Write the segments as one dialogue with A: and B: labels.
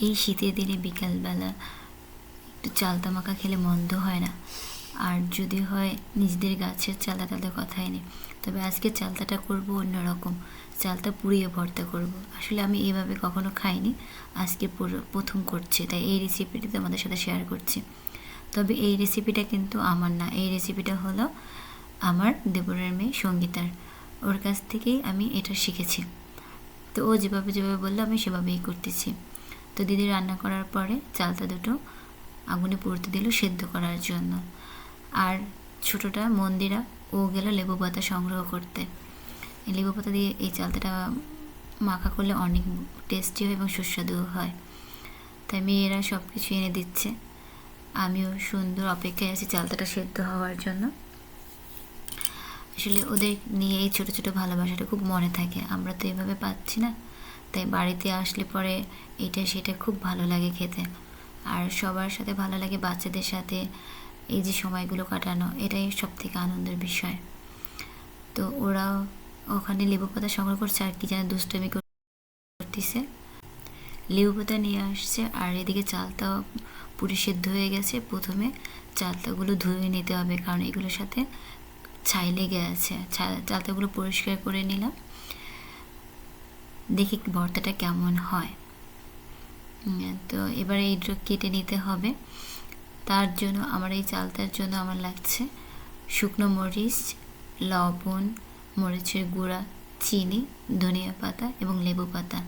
A: এই শীতের দিনে বিকালবেলা একটু চালতা মাখা খেলে মন্দ হয় না। আর যদি হয় নিজেদের গাছের চালতা তাহলে কথাই নেই। তবে আজকে চালতাটা করব অন্যরকম। চালতা পুড়িয়ে ভর্তা করব। আসলে আমি এভাবে কখনো খাইনি। আজকে পুরো প্রথম করছি, তাই এই রেসিপিটি তোমাদের সাথে শেয়ার করছি। তবে এই রেসিপিটা কিন্তু আমার না। এই রেসিপিটা হলো আমার দেবরের মেয়ে সঙ্গীতার। ওর কাছ থেকেই আমি এটা শিখেছি। তো ও যেভাবে যেভাবে বলল, আমি সেভাবেই করতেছি। তো দিদি রান্না করার পরে চালটা দুটো আগুনে পুড়তে দিল সেদ্ধ করার জন্য। আর ছোটোটা মন্দিরা, ও গেল লেবু পাতা সংগ্রহ করতে। এই লেবু পাতা দিয়ে এই চালতাটা মাখা করলে অনেক টেস্টি হয় এবং সুস্বাদু হয়। তাই মেয়েরা সব কিছু এনে দিচ্ছে। আমিও সুন্দর অপেক্ষায় আছি চালতাটা সেদ্ধ হওয়ার জন্য। আসলে ওদের নিয়ে এই ছোটো ছোটো ভালোবাসাটা খুব মনে থাকে। আমরা তো এভাবে পাচ্ছি না। তাই বাড়িতে আসলে পরে এটা সেটা খুব ভালো লাগে খেতে। আর সবার সাথে ভালো লাগে বাচ্চাদের সাথে এই যে সময়গুলো কাটানো, এটাই সব থেকে আনন্দের বিষয়। তো ওরা ওখানে লেবু পাতা সংগ্রহ করছে আর কি যেন দুষ্টমি করতেছে। লেবু পাতা নিয়ে আসছে আর এদিকে চালটাও পুরি সেদ্ধ হয়ে গেছে। প্রথমে চালতাগুলো ধুয়ে নিতে হবে কারণ এগুলোর সাথে ছাই লেগে আছে চালতাগুলো পরিষ্কার করে নিলাম। দেখি ভর্তাটা কেমন হয়। তো এবারে এইটা কেটে নিতে হবে। তার জন্য, আমার এই চালতার জন্য আমার লাগছে শুকনো মরিচ, লবণ, মরিচের গুঁড়া, চিনি, ধনিয়া পাতা এবং লেবু পাতা।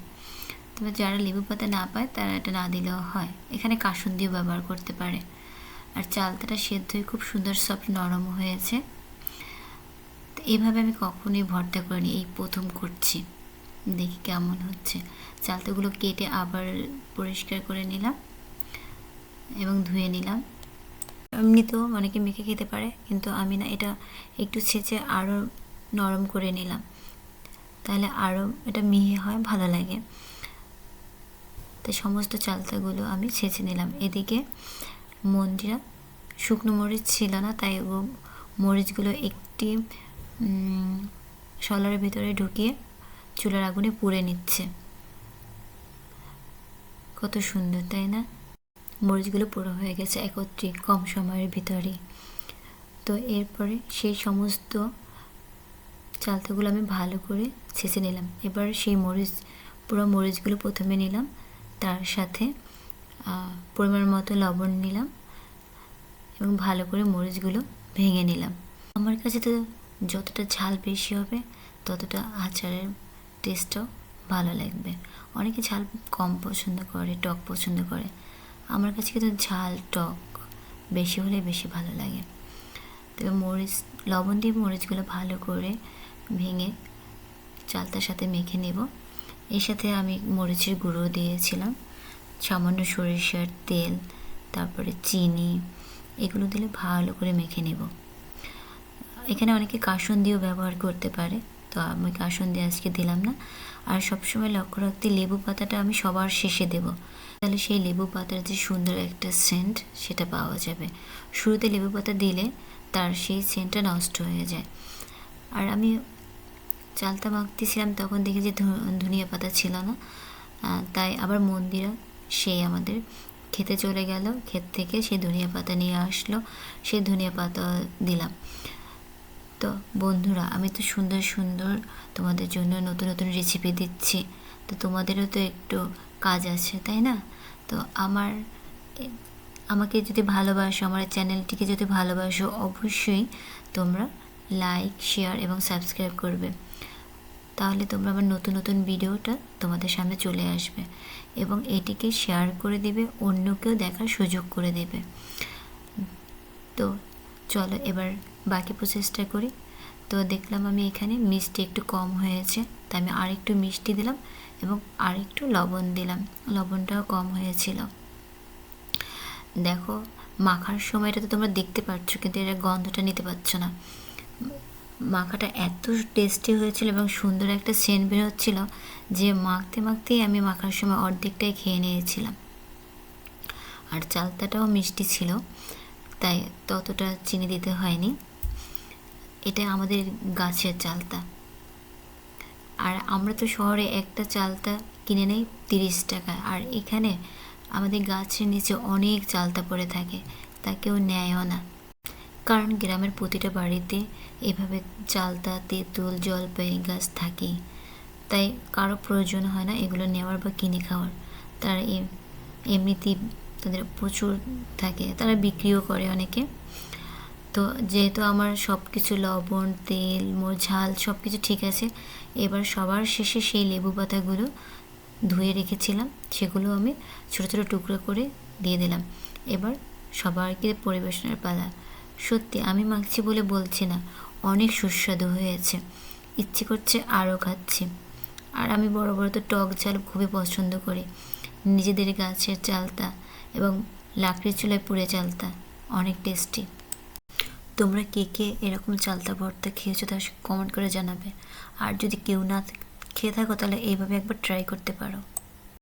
A: তবে যারা লেবু পাতা না পায়, তারা এটা না দিলেও হয়। এখানে কাসুন দিয়েও ব্যবহার করতে পারে। আর চালতাটা সেদ্ধ হয়ে খুব সুন্দর সফট নরম হয়েছে। তো এইভাবে আমি কখনোই ভর্তা করিনি, এই প্রথম করছি। দেখি কেমন হচ্ছে। চালতাগুলো কেটে আবার পরিষ্কার করে নিলাম এবং ধুয়ে নিলাম। এমনিতেও অনেকে মেখে খেতে পারে, কিন্তু আমি না এটা একটু ছেঁচে আরও নরম করে নিলাম। তাহলে আরও এটা মিহি হয়, ভালো লাগে। তাই সমস্ত চালতাগুলো আমি ছেঁচে নিলাম। এদিকে মন্দিরা শুকনো মরিচ ছিল না, তাই ও মরিচগুলো একটি শলারের ভিতরে ঢুকিয়ে চুলার আগুনে পুড়ে নিচ্ছে। কত সুন্দর, তাই না? মরিচগুলো পুরো হয়ে গেছে একত্রে কম সময়ের ভিতরেই। তো এরপরে সেই সমস্ত চালতাগুলো আমি ভালো করে ছেঁচে নিলাম। এবার সেই মরিচ, পুরো মরিচগুলো প্রথমে নিলাম। তার সাথে পরিমাণ মতো লবণ নিলাম এবং ভালো করে মরিচগুলো ভেঙে নিলাম। আমার কাছে তো যতটা ঝাল বেশি হবে, ততটা আচারের টেস্টটাও ভালো লাগবে। অনেকে ঝাল কম পছন্দ করে, টক পছন্দ করে। আমার কাছে কিন্তু ঝাল, টক বেশি হলে বেশি ভালো লাগে। তবে মরিচ, লবণ দিয়ে মরিচগুলো ভালো করে ভেঙে চালতার সাথে মেখে নেব। এর সাথে আমি মরিচের গুঁড়ো দিয়েছিলাম। সামান্য সরিষার তেল, তারপরে চিনি, এগুলো দিলে ভালো করে মেখে নেব। এখানে অনেকে কাসন দিয়েও ব্যবহার করতে পারে। তো আমি কাসন দিয়ে আজকে দিলাম না। আর সবসময় লক্ষ্য রাখতে লেবু পাতাটা আমি সবার শেষে দেব। তাহলে সেই লেবু পাতার যে সুন্দর একটা সেন্ট সেটা পাওয়া যাবে। শুরুতে লেবু পাতা দিলে তার সেই সেন্টটা নষ্ট হয়ে যায়। আর আমি চালতা মাখতেছিলাম তখন দেখি যে ধনিয়া পাতা ছিল না। তাই আবার মন্দিরা সেই আমাদের খেতে চলে গেল। ক্ষেত থেকে সেই ধনিয়া পাতা নিয়ে আসলো। সেই ধনিয়া পাতা দিলাম। তো বন্ধুরা, আমি তো সুন্দর সুন্দর তোমাদের জন্য নতুন নতুন রেসিপি দিচ্ছি। তো তোমাদেরও তো একটু কাজ আছে, তাই না? তো আমার, আমাকে যদি ভালোবাসো, আমার চ্যানেলটিকে যদি ভালোবাসো, অবশ্যই তোমরা লাইক শেয়ার এবং সাবস্ক্রাইব করবে। তাহলে তোমরা আমার নতুন নতুন ভিডিওটা তোমাদের সামনে চলে আসবে এবং এটিকে শেয়ার করে দিবে, অন্যকেও দেখার সুযোগ করে দেবে। তো চলো এবার বাকি প্রসেসটা করি। তো দেখলাম আমি এখানে মিষ্টি একটু কম হয়েছে, তাই আমি আরেকটু মিষ্টি দিলাম এবং আরেকটু লবণ দিলাম। লবণটাও কম হয়েছিল। দেখো, মাখার সময়টা তো তোমরা দেখতে পাচ্ছ কিন্তু এর গন্ধটা নিতে পারছ না। মাখাটা এত টেস্টি হয়েছিল এবং সুন্দর একটা সেন্ট বেরোচ্ছিল যে মাখতে মাখতেই আমি মাখার সময় অর্ধেকটাই খেয়ে নিয়েছিলাম। আর চালতাটাও মিষ্টি ছিল। তাই ততটা চিনি দিতে হয়নি। এটা আমাদের গাছের চালতা। আর আমরা তো শহরে একটা চালতা কিনে নেয় তিরিশ টাকা। আর এখানে আমাদের গাছের নিচে অনেক চালতা পড়ে থাকে, তা কেউ নেয়ও না। কারণ গ্রামের প্রতিটা বাড়িতে এভাবে চালতা, তেঁতুল, জলপাই গাছ থাকেই। তাই কারও প্রয়োজন হয় না এগুলো নেওয়ার বা কিনে খাওয়ার। তারা এম- এমনিতেই তাদের প্রচুর থাকে, তারা বিক্রিও করে অনেকে। তো যেহেতু আমার সব কিছু লবণ, তেল, মোর ঝাল সব কিছু ঠিক আছে, এবার সবার শেষে সেই লেবু পাতাগুলো ধুয়ে রেখেছিলাম, সেগুলো আমি ছোটো ছোটো টুকরো করে দিয়ে দিলাম। এবার সবাইকে পরিবেশনের পালা। সত্যি, আমি মাখছি বলে বলছি না, অনেক সুস্বাদু হয়েছে। ইচ্ছে করছে আরও খাচ্ছি। আর আমি বড় বড় তো টক ঝাল খুবই পছন্দ করি। নিজেদের গাছের চালতা এবং লাকড়ি চুলায় পুড়ে চালতা। অনেক টেস্টি তোমরা কে কে এরকম চালতা ভর্তা খেয়েছো তা কমেন্ট করে জানাবে। আর যদি কেউ না খেয়ে থাকো তাহলে এইভাবে একবার ট্রাই করতে পারো।